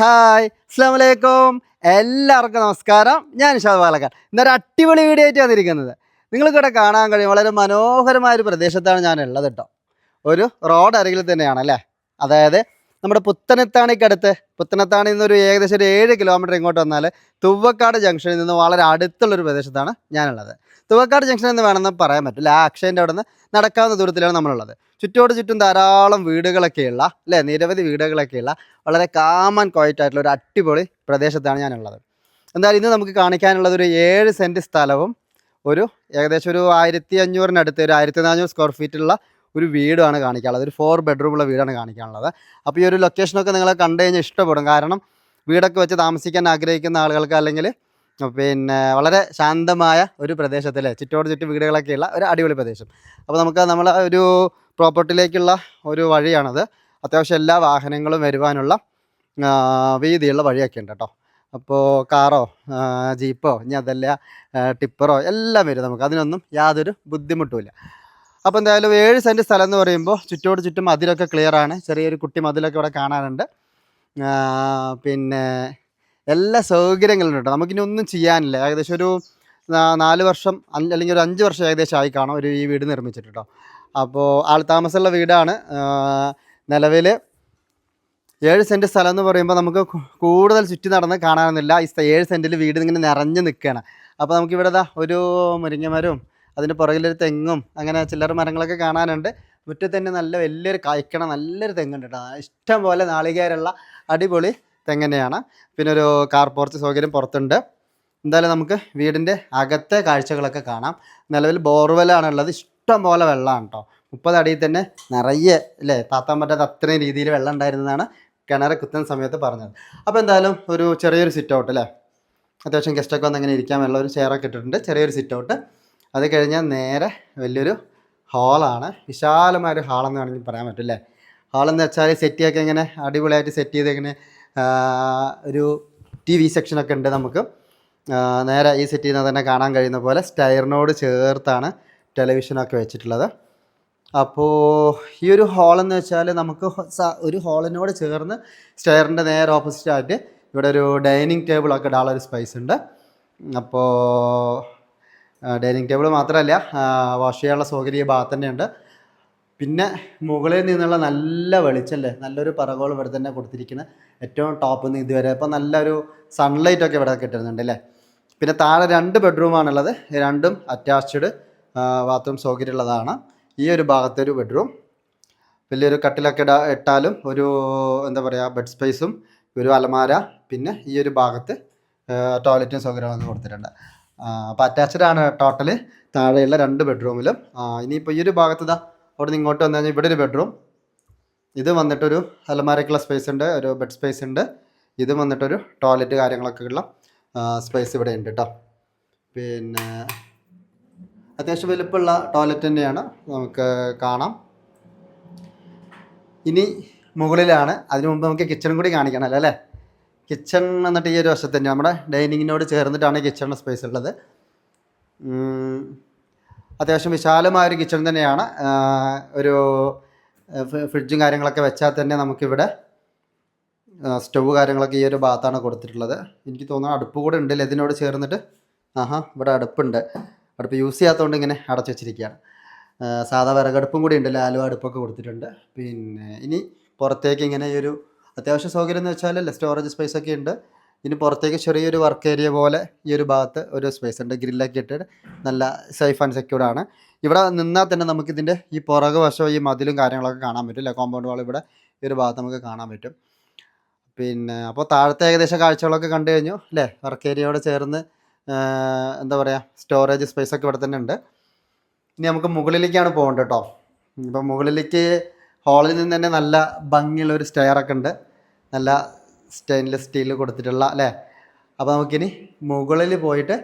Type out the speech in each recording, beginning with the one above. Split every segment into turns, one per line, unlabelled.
Hi അസ്സാം വലൈക്കും എല്ലാവർക്കും നമസ്കാരം. ഞാൻ ഷാദ് പാലക്കാട്. ഇന്നൊരു അടിപൊളി വീഡിയോ ആയിട്ട് വന്നിരിക്കുന്നത്. നിങ്ങൾക്കിവിടെ കാണാൻ കഴിയും. വളരെ മനോഹരമായ ഒരു പ്രദേശത്താണ് ഞാൻ ഉള്ളത് കേട്ടോ. ഒരു റോഡ് അരികിൽ തന്നെയാണ് അല്ലേ? അതായത് നമ്മുടെ പുത്തനത്താണിക്കടുത്ത്. പുത്തനത്താണിൽ നിന്നൊരു ഏകദേശം ഒരു ഏഴ് കിലോമീറ്റർ ഇങ്ങോട്ട് വന്നാൽ തുവക്കാട് ജംഗ്ഷനിൽ നിന്ന് വളരെ അടുത്തുള്ളൊരു പ്രദേശത്താണ് ഞാനുള്ളത്. തുവക്കാട് ജംഗ്ഷൻ എന്ന് വേണമെന്ന് പറയാൻ പറ്റില്ല. ആ അക്ഷയന്റെ അവിടെ നിന്ന് നടക്കാവുന്ന ദൂരത്തിലാണ് നമ്മളുള്ളത്. ചുറ്റോട് ചുറ്റും ധാരാളം വീടുകളൊക്കെയുള്ള അല്ലേ? നിരവധി വീടുകളൊക്കെയുള്ള വളരെ കാമൻ ക്വയറ്റ് ആയിട്ടുള്ള ഒരു അടിപൊളി പ്രദേശത്താണ് ഞാനുള്ളത്. എന്തായാലും ഇന്ന് നമുക്ക് കാണിക്കാനുള്ളത് ഒരു ഏഴ് സെന്റ് സ്ഥലവും ഒരു ഏകദേശം ഒരു ആയിരത്തി അഞ്ഞൂറിനടുത്ത് ഒരു ആയിരത്തി നാനൂറ് സ്ക്വയർ ഫീറ്റുള്ള ഒരു വീടാണ് കാണിക്കാനുള്ളത്. ഒരു ഫോർ ബെഡ്റൂമുള്ള വീടാണ് കാണിക്കാനുള്ളത്. അപ്പോൾ ഈ ഒരു ലൊക്കേഷനൊക്കെ നിങ്ങളെ കണ്ടു കഴിഞ്ഞാൽ ഇഷ്ടപ്പെടും. കാരണം വീടൊക്കെ വെച്ച് താമസിക്കാൻ ആഗ്രഹിക്കുന്ന ആളുകൾക്ക് അല്ലെങ്കിൽ പിന്നെ വളരെ ശാന്തമായ ഒരു പ്രദേശത്തിൽ ചുറ്റോട് ചുറ്റും വീടുകളൊക്കെയുള്ള ഒരു അടിപൊളി പ്രദേശം. അപ്പോൾ നമുക്ക് നമ്മൾ ഒരു പ്രോപ്പർട്ടിയിലേക്കുള്ള ഒരു വഴിയാണത്. അത്യാവശ്യം എല്ലാ വാഹനങ്ങളും വരുവാനുള്ള വീതിയുള്ള വഴിയൊക്കെ ഉണ്ട് കേട്ടോ. അപ്പോൾ കാറോ ജീപ്പോ ഇനി അതല്ല ടിപ്പറോ എല്ലാം വരും നമുക്ക്. അതിനൊന്നും യാതൊരു ബുദ്ധിമുട്ടുമില്ല അപ്പോൾ എന്തായാലും ഏഴ് സെന്റ് സ്ഥലം എന്ന് പറയുമ്പോൾ ചുറ്റോട് ചുറ്റും മതിലൊക്കെ ക്ലിയർ ആണ്. ചെറിയൊരു കുട്ടി മതിലൊക്കെ ഇവിടെ കാണാനുണ്ട് പിന്നെ എല്ലാ സൗകര്യങ്ങളും ഉണ്ട്. നമുക്കിനി ഒന്നും ചെയ്യാനില്ല. ഏകദേശം ഒരു നാല് വർഷം അല്ലെങ്കിൽ ഒരു അഞ്ച് വർഷം ഏകദേശം ആയി കാണും ഒരു ഈ വീട് നിർമ്മിച്ചിട്ട് അപ്പോൾ ആൾ താമസമുള്ള വീടാണ്. നിലവിൽ ഏഴ് സെന്റ് സ്ഥലം എന്ന് പറയുമ്പോൾ നമുക്ക് കൂടുതൽ ചുറ്റി നടന്ന് കാണാനൊന്നുമില്ല. ഈ ഏഴ് സെന്റിൽ വീട് ഇങ്ങനെ നിറഞ്ഞു നിൽക്കുകയാണ് അപ്പോൾ നമുക്കിവിടെ ഒരു മുരിങ്ങമരവും അതിന്റെ പുറകിലൊരു തെങ്ങും അങ്ങനെ ചില്ലറ മരങ്ങളൊക്കെ കാണാനുണ്ട്. മുറ്റത്ത് തന്നെ നല്ല വലിയൊരു കായ്ക്കണ നല്ലൊരു തെങ്ങുണ്ട് കേട്ടോ. ഇഷ്ടം പോലെ നാളികേരുള്ള അടിപൊളി തെങ്ങനെയാണ് പിന്നെ ഒരു കാർ പോർച്ച് സൗകര്യം പുറത്തുണ്ട്. എന്തായാലും നമുക്ക് വീടിന്റെ അകത്തെ കാഴ്ചകളൊക്കെ കാണാം. നിലവിൽ ബോർവെലാണുള്ളത് ഇഷ്ടം പോലെ വെള്ളമാണ് കേട്ടോ. മുപ്പത് അടിയിൽ തന്നെ നിറയെ അല്ലേ? താത്താൻ പറ്റാത്ത അത്രയും രീതിയിൽ വെള്ളം ഉണ്ടായിരുന്നതാണ് കിണറ് കുത്തുന്ന സമയത്ത് പറഞ്ഞത്. അപ്പോൾ എന്തായാലും ഒരു ചെറിയൊരു സിറ്റ് ഔട്ട് അല്ലേ? അത്യാവശ്യം ഗസ്റ്റൊക്കെ വന്ന് അങ്ങനെ ഇരിക്കാൻ വെള്ളം ഒരു ചെയറൊക്കെ ഇട്ടിട്ടുണ്ട്. ചെറിയൊരു സിറ്റ് ഔട്ട് അത് കഴിഞ്ഞാൽ നേരെ വലിയൊരു ഹാളാണ്. വിശാലമായ ഒരു ഹാളെന്ന് വേണമെങ്കിൽ പറയാൻ പറ്റും അല്ലേ? ഹാളെന്ന് വെച്ചാൽ സെറ്റ് സെറ്റിയൊക്കെ ഇങ്ങനെ അടിപൊളിയായിട്ട് സെറ്റ് ചെയ്ത് ഇങ്ങനെ ഒരു ടി വി സെക്ഷനൊക്കെ ഉണ്ട് നമുക്ക്. നേരെ ഈ സെറ്റിൽ നിന്ന് തന്നെ കാണാൻ കഴിയുന്ന പോലെ സ്റ്റയറിനോട് ചേർത്താണ് ടെലിവിഷനൊക്കെ വെച്ചിട്ടുള്ളത്. അപ്പോൾ ഈ ഒരു ഹാളെന്ന് വെച്ചാൽ നമുക്ക് ഒരു ഹാളിനോട് ചേർന്ന് സ്റ്റെയറിന്റെ നേരെ ഓപ്പോസിറ്റായിട്ട് ഇവിടെ ഒരു ഡൈനിങ് ടേബിളൊക്കെ ഇടാനുള്ള ഒരു സ്പേസ് ഉണ്ട്. അപ്പോൾ ഡൈനിങ് ടേബിൾ മാത്രമല്ല വാഷ് ചെയ്യാനുള്ള സൗകര്യം ഈ ഭാഗത്ത് തന്നെയുണ്ട്. പിന്നെ മുകളിൽ നിന്നുള്ള നല്ല വെളിച്ചല്ലേ നല്ലൊരു പറകോൾ ഇവിടെ തന്നെ കൊടുത്തിരിക്കുന്നത് ഏറ്റവും ടോപ്പിൽ നിന്ന് ഇതുവരെ. അപ്പോൾ നല്ലൊരു സൺലൈറ്റ് ഒക്കെ ഇവിടെ കിട്ടുന്നുണ്ട് അല്ലേ? പിന്നെ താഴെ രണ്ട് ബെഡ്റൂമാണുള്ളത് രണ്ടും അറ്റാച്ച്ഡ് ബാത്റൂം സൗകര്യമുള്ളതാണ് ഈ ഒരു ഭാഗത്തെ ഒരു ബെഡ്റൂം വലിയൊരു കട്ടിലൊക്കെ ഇടാ ഇട്ടാലും ഒരു എന്താ പറയുക ബെഡ് സ്പേസും ഒരു അലമാര. പിന്നെ ഈ ഒരു ഭാഗത്ത് ടോയ്ലറ്റും സൗകര്യങ്ങളൊക്കെ കൊടുത്തിട്ടുണ്ട്. അപ്പോൾ അറ്റാച്ച്ഡ് ആണ് ടോട്ടൽ താഴെയുള്ള രണ്ട് ബെഡ്റൂമിലും ഇനിയിപ്പോൾ ഈ ഒരു ഭാഗത്ത് ഇതാ അവിടെ നിന്ന് ഇങ്ങോട്ട് വന്നു കഴിഞ്ഞാൽ ഇവിടെ ഒരു ബെഡ്റൂം ഇത് വന്നിട്ടൊരു അലമാരക്കുള്ള സ്പേസ് ഉണ്ട് ഒരു ബെഡ് സ്പേസ് ഉണ്ട്. ഇത് വന്നിട്ടൊരു ടോയ്ലറ്റ് കാര്യങ്ങളൊക്കെ ഉള്ള സ്പേസ് ഇവിടെ ഉണ്ട് കേട്ടോ പിന്നെ അത്യാവശ്യം വലുപ്പമുള്ള ടോയ്ലറ്റ് തന്നെയാണ്. നമുക്ക് കാണാം. ഇനി മുകളിലാണ്. അതിനു മുമ്പ് നമുക്ക് കിച്ചണും കൂടി കാണിക്കണം അല്ലേ? കിച്ചൺ എന്നിട്ട് ഈ ഒരു വശത്ത് തന്നെ നമ്മുടെ ഡൈനിങ്ങിനോട് ചേർന്നിട്ടാണ് കിച്ചൺ സ്പേസ് ഉള്ളത്. അത്യാവശ്യം വിശാലമായ ഒരു കിച്ചൺ തന്നെയാണ്. ഒരു ഫ്രിഡ്ജും കാര്യങ്ങളൊക്കെ വെച്ചാൽ തന്നെ നമുക്കിവിടെ സ്റ്റവ് കാര്യങ്ങളൊക്കെ ഈ ഒരു ഭാഗത്താണ് കൊടുത്തിട്ടുള്ളത്. എനിക്ക് തോന്നുന്നു അടുപ്പ് കൂടെ ഉണ്ടല്ലേ ഇതിനോട് ചേർന്നിട്ട്. ആഹാ ഇവിടെ അടുപ്പുണ്ട്. അടുപ്പ് യൂസ് ചെയ്യാത്തതുകൊണ്ട് ഇങ്ങനെ അടച്ചു വെച്ചിരിക്കുകയാണ്. സാധാ വിറകടുപ്പും കൂടി ഉണ്ട് ലാലു അടുപ്പൊക്കെ കൊടുത്തിട്ടുണ്ട്. പിന്നെ ഇനി പുറത്തേക്ക് ഇങ്ങനെ ഈ ഒരു അത്യാവശ്യ സൗകര്യം എന്ന് വെച്ചാൽ സ്റ്റോറേജ് സ്പേസ് ഒക്കെ ഉണ്ട്. ഇനി പുറത്തേക്ക് ചെറിയൊരു വർക്ക് ഏരിയ പോലെ ഈ ഒരു ഭാഗത്ത് ഒരു സ്പേസ് ഉണ്ട്. ഗ്രില്ലൊക്കെ ഇട്ടിട്ട് നല്ല സേഫ് ആൻഡ് സെക്യൂർഡ് ആണ്. ഇവിടെ നിന്നാൽ തന്നെ നമുക്കിതിന്റെ ഈ പുറകു വശം ഈ മതിലും കാര്യങ്ങളൊക്കെ കാണാൻ പറ്റും അല്ലെ? കോമ്പൗണ്ട് വാൾ ഇവിടെ ഈ ഒരു ഭാഗത്ത് നമുക്ക് കാണാൻ പറ്റും. പിന്നെ അപ്പോൾ താഴത്തെ ഏകദേശം കാഴ്ചകളൊക്കെ കണ്ടു കഴിഞ്ഞു അല്ലേ? വർക്ക് ഏരിയയോട് ചേർന്ന് എന്താ പറയുക സ്റ്റോറേജ് സ്പേസ് ഒക്കെ ഇവിടെ തന്നെ ഉണ്ട്. ഇനി നമുക്ക് മുകളിലേക്കാണ് പോകേണ്ടത് കേട്ടോ. ഇപ്പം മുകളിലേക്ക് ഹാളിൽ നിന്ന് തന്നെ നല്ല ഭംഗിയുള്ള ഒരു സ്റ്റെയർ ഒക്കെ ഉണ്ട്. നല്ല സ്റ്റെയിൻലെസ് സ്റ്റീൽ കൊടുത്തിട്ടുള്ള അല്ലേ? അപ്പോൾ നമുക്കിനി മുകളിൽ പോയിട്ട്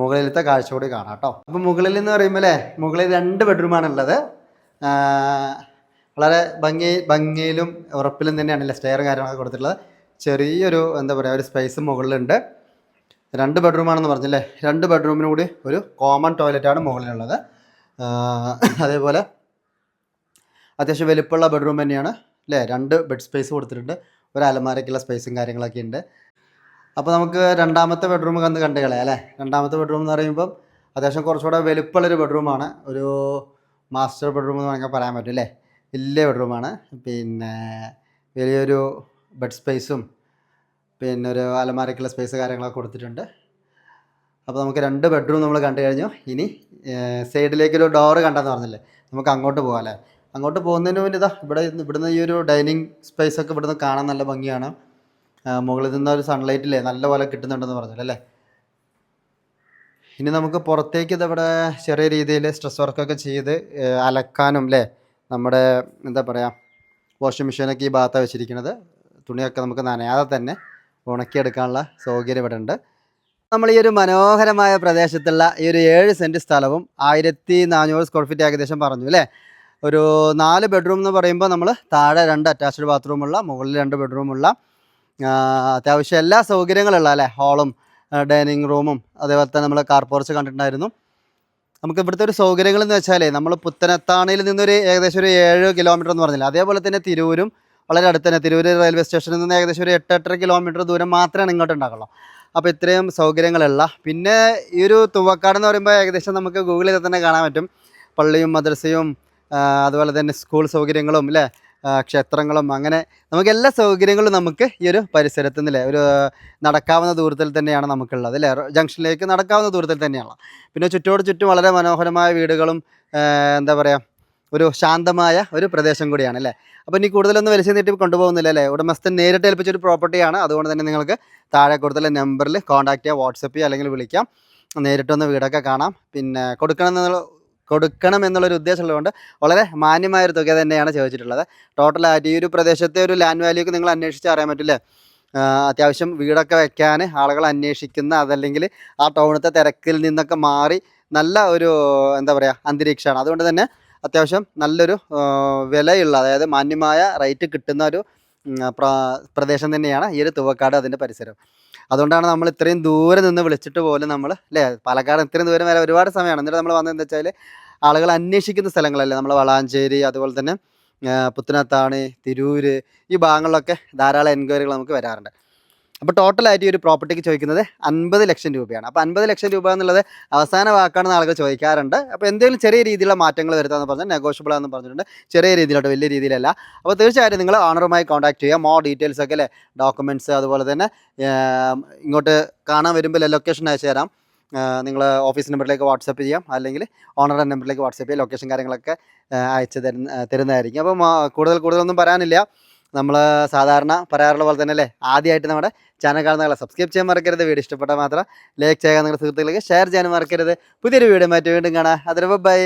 മുകളിലത്തെ കാഴ്ച കൂടി കാണാം കേട്ടോ. അപ്പോൾ മുകളിൽ എന്ന് പറയുമ്പോൾ അല്ലേ മുകളിൽ രണ്ട് ബെഡ്റൂമാണുള്ളത് വളരെ ഭംഗി ഭംഗിയിലും ഉറപ്പിലും തന്നെയാണ് സ്റ്റെയർ കാര്യങ്ങളൊക്കെ കൊടുത്തിട്ടുള്ളത്. ചെറിയൊരു എന്താ പറയുക ഒരു സ്പേസ് മുകളിലുണ്ട്. രണ്ട് ബെഡ്റൂമാണെന്ന് പറഞ്ഞല്ലേ? രണ്ട് ബെഡ്റൂമിന് കൂടി ഒരു കോമൺ ടോയ്ലറ്റാണ് മുകളിലുള്ളത്. അതേപോലെ അത്യാവശ്യം വലിപ്പമുള്ള ബെഡ്റൂം തന്നെയാണ്. അല്ലേ? രണ്ട് ബെഡ് സ്പേസ് കൊടുത്തിട്ടുണ്ട്. ഒരു അലമാരക്കുള്ള സ്പേസും കാര്യങ്ങളൊക്കെ ഉണ്ട്. അപ്പോൾ നമുക്ക് രണ്ടാമത്തെ ബെഡ്റൂം കണ്ട് കണ്ടു കളയാം അല്ലേ? രണ്ടാമത്തെ ബെഡ്റൂം എന്ന് പറയുമ്പം അത്യാവശ്യം കുറച്ചുകൂടെ വലുപ്പമുള്ളൊരു ബെഡ്റൂമാണ് ഒരു മാസ്റ്റർ ബെഡ്റൂം എന്ന് വേണമെങ്കിൽ പറയാൻ പറ്റും അല്ലേ? വലിയ ബെഡ്റൂമാണ് പിന്നെ വലിയൊരു ബെഡ് സ്പേസും പിന്നെ ഒരു അലമാരയ്ക്കുള്ള സ്പേസ് കാര്യങ്ങളൊക്കെ കൊടുത്തിട്ടുണ്ട്. അപ്പോൾ നമുക്ക് രണ്ട് ബെഡ്റൂം നമ്മൾ കണ്ടു കഴിഞ്ഞു. ഇനി സൈഡിലേക്കൊരു ഡോറ് കണ്ടെന്ന് പറഞ്ഞില്ലേ? നമുക്ക് അങ്ങോട്ട് പോകാം അല്ലേ? അങ്ങോട്ട് പോകുന്നതിന് മുന്നേ ഇതാ ഇവിടെ ഇവിടുന്ന് ഈ ഒരു ഡൈനിങ് സ്പേസ് ഒക്കെ ഇവിടുന്ന് കാണാൻ നല്ല ഭംഗിയാണ്. മുകളിൽ നിന്ന് ഒരു സൺലൈറ്റില്ലേ നല്ല പോലെ കിട്ടുന്നുണ്ടെന്ന് പറഞ്ഞല്ലേ ഇനി നമുക്ക് പുറത്തേക്ക് ഇതവിടെ ചെറിയ രീതിയിൽ സ്ട്രെസ് വർക്കൊക്കെ ചെയ്ത് അലക്കാനും അല്ലേ നമ്മുടെ എന്താ പറയുക വാഷിംഗ് മെഷീനൊക്കെ ഈ ഭാഗത്താണ് വെച്ചിരിക്കുന്നത്. തുണിയൊക്കെ നമുക്ക് നനയാതെ തന്നെ ഉണക്കിയെടുക്കാനുള്ള സൗകര്യം ഇവിടെ ഉണ്ട്. നമ്മൾ ഈ ഒരു മനോഹരമായ പ്രദേശത്തുള്ള ഈ ഒരു ഏഴ് സെന്റ് സ്ഥലവും ആയിരത്തി നാനൂറ് സ്ക്വയർ ഫീറ്റ് ഏകദേശം പറഞ്ഞു അല്ലേ ഒരു നാല് ബെഡ്റൂം എന്ന് പറയുമ്പോൾ നമ്മൾ താഴെ രണ്ട് അറ്റാച്ച്ഡ് ബാത്റൂമുള്ള മുകളിൽ രണ്ട് ബെഡ്റൂമുള്ള അത്യാവശ്യം എല്ലാ സൗകര്യങ്ങളുള്ള അല്ലേ? ഹാളും ഡൈനിങ് റൂമും അതേപോലെ തന്നെ നമ്മൾ കാർ പോർച്ച് കണ്ടിട്ടുണ്ടായിരുന്നു. നമുക്ക് ഇവിടുത്തെ ഒരു സൗകര്യങ്ങൾ എന്ന് വെച്ചാൽ നമ്മൾ പുത്തനത്താണിയിൽ നിന്നൊരു ഏകദേശം ഒരു ഏഴ് കിലോമീറ്റർ എന്ന് പറഞ്ഞില്ല? അതേപോലെ തന്നെ തിരൂരും വളരെ അടുത്ത് തന്നെ തിരൂർ റെയിൽവേ സ്റ്റേഷനിൽ നിന്ന് ഏകദേശം ഒരു എട്ട് എട്ടര കിലോമീറ്റർ ദൂരം മാത്രമാണ് ഇങ്ങോട്ട് ഉണ്ടാക്കുള്ളൂ അപ്പോൾ ഇത്രയും സൗകര്യങ്ങളുള്ള പിന്നെ ഈ ഒരു തുവക്കാട് എന്ന് പറയുമ്പോൾ ഏകദേശം നമുക്ക് ഗൂഗിളിൽ തന്നെ കാണാൻ പറ്റും. പള്ളിയും മദ്രസയും അതുപോലെ തന്നെ സ്കൂൾ സൗകര്യങ്ങളും അല്ലേ ക്ഷേത്രങ്ങളും അങ്ങനെ നമുക്ക് എല്ലാ സൗകര്യങ്ങളും നമുക്ക് ഈ ഒരു പരിസരത്ത് നിന്നല്ലേ ഒരു നടക്കാവുന്ന ദൂരത്തിൽ തന്നെയാണ് നമുക്കുള്ളത് അല്ലേ ജംഗ്ഷനിലേക്ക് നടക്കാവുന്ന ദൂരത്തിൽ തന്നെയാണ്. പിന്നെ ചുറ്റോട് ചുറ്റും വളരെ മനോഹരമായ വീടുകളും എന്താ പറയുക ഒരു ശാന്തമായ ഒരു പ്രദേശം കൂടിയാണ് അല്ലേ അപ്പോൾ ഇനി കൂടുതലൊന്നും വലിച്ചു നീട്ടി കൊണ്ടുപോകുന്നില്ല അല്ലേ ഉടമസ്ഥൻ നേരിട്ട് ഏൽപ്പിച്ച ഒരു പ്രോപ്പർട്ടിയാണ് അതുകൊണ്ട് തന്നെ നിങ്ങൾക്ക് താഴെ കൊടുത്തുള്ള നമ്പറിൽ കോൺടാക്ട് ചെയ്യാം വാട്സപ്പ് ചെയ്യുക അല്ലെങ്കിൽ വിളിക്കാം. നേരിട്ടൊന്ന് വീടൊക്കെ കാണാം. പിന്നെ കൊടുക്കണം എന്നുള്ള കൊടുക്കണം എന്നുള്ളൊരു ഉദ്ദേശമുള്ളതുകൊണ്ട് വളരെ മാന്യമായൊരു തുക തന്നെയാണ് ചോദിച്ചിട്ടുള്ളത്. ടോട്ടലായിട്ട് ഈ ഒരു പ്രദേശത്തെ ഒരു ലാൻഡ് വാല്യൂക്ക് നിങ്ങൾ അന്വേഷിച്ച് അറിയാൻ പറ്റില്ലേ? അത്യാവശ്യം വീടൊക്കെ വെക്കാൻ ആളുകൾ അന്വേഷിക്കുന്ന അതല്ലെങ്കിൽ ആ ടൗണത്തെ തിരക്കിൽ നിന്നൊക്കെ മാറി നല്ല ഒരു എന്താ പറയുക അന്തരീക്ഷമാണ്. അതുകൊണ്ട് തന്നെ അത്യാവശ്യം നല്ലൊരു വിലയുള്ള അതായത് മാന്യമായ റേറ്റ് കിട്ടുന്ന ഒരു പ്രദേശം തന്നെയാണ് ഈ ഒരു തുവക്കാട് അതിന്റെ പരിസരം. അതുകൊണ്ടാണ് നമ്മൾ ഇത്രയും ദൂരെ നിന്ന് വിളിച്ചിട്ട് പോലും നമ്മൾ അല്ലേ? പാലക്കാട് ഇത്രയും ദൂരം വരെ ഒരുപാട് സമയമാണ്. എന്നിട്ട് നമ്മൾ വന്നതെന്ന് വെച്ചാൽ ആളുകൾ അന്വേഷിക്കുന്ന സ്ഥലങ്ങളല്ലേ? നമ്മൾ വളാഞ്ചേരി അതുപോലെ തന്നെ പുത്തനത്താണി തിരൂര് ഈ ഭാഗങ്ങളിലൊക്കെ ധാരാളം എൻക്വയറികൾ നമുക്ക് വരാറുണ്ട്. അപ്പോൾ ടോട്ടലായിട്ട് ഈ ഒരു പ്രോപ്പർട്ടിക്ക് ചോദിക്കുന്നത് അൻപത് ലക്ഷം രൂപയാണ്. അപ്പോൾ അൻപത് ലക്ഷം രൂപ എന്നുള്ളത് അവസാന വാക്കാണെന്ന് ആളുകൾ ചോദിക്കാറുണ്ട്. അപ്പോൾ എന്തെങ്കിലും ചെറിയ രീതിയിലുള്ള മാറ്റങ്ങൾ വരുത്താമെന്ന് പറഞ്ഞാൽ നെഗോഷ്യബിൾ ആണെന്ന് പറഞ്ഞിട്ടുണ്ട്. ചെറിയ രീതിയിലോട്ട് വലിയ രീതിയിലല്ല. അപ്പോൾ തീർച്ചയായിട്ടും നിങ്ങൾ ഓണറുമായി കോൺടാക്ട് ചെയ്യുക. മോ ഡീറ്റെയിൽസ് ഒക്കെ അല്ലേ? ഡോക്യുമെന്റ്സ് അതുപോലെ തന്നെ ഇങ്ങോട്ട് കാണാൻ വരുമ്പോൾ ലൊക്കേഷൻ അയച്ചു തരാം. നിങ്ങൾ ഓഫീസ് നമ്പറിലേക്ക് വാട്സപ്പ് ചെയ്യാം. അല്ലെങ്കിൽ ഓണറുടെ നമ്പറിലേക്ക് വാട്സപ്പ് ചെയ്യാം. ലൊക്കേഷൻ കാര്യങ്ങളൊക്കെ അയച്ചു തരുന്ന തരുന്നതായിരിക്കും. അപ്പോൾ കൂടുതൽ കൂടുതലൊന്നും പറയാനില്ല. നമ്മൾ സാധാരണ പറയാറുള്ള പോലെ തന്നെ അല്ലേ ആദ്യമായിട്ട് നമ്മുടെ ചാനൽ കാണുന്ന സബ്സ്ക്രൈബ് ചെയ്യാൻ മറക്കരുത്. വീഡിയോ ഇഷ്ടപ്പെട്ടാൽ മാത്രം ലൈക്ക് ചെയ്യുക. നിങ്ങളുടെ സുഹൃത്തുക്കൾക്ക് ഷെയർ ചെയ്യാൻ മറക്കരുത്. പുതിയൊരു വീഡിയോ മാറ്റി വീണ്ടും കാണാം. അതിന് ബൈ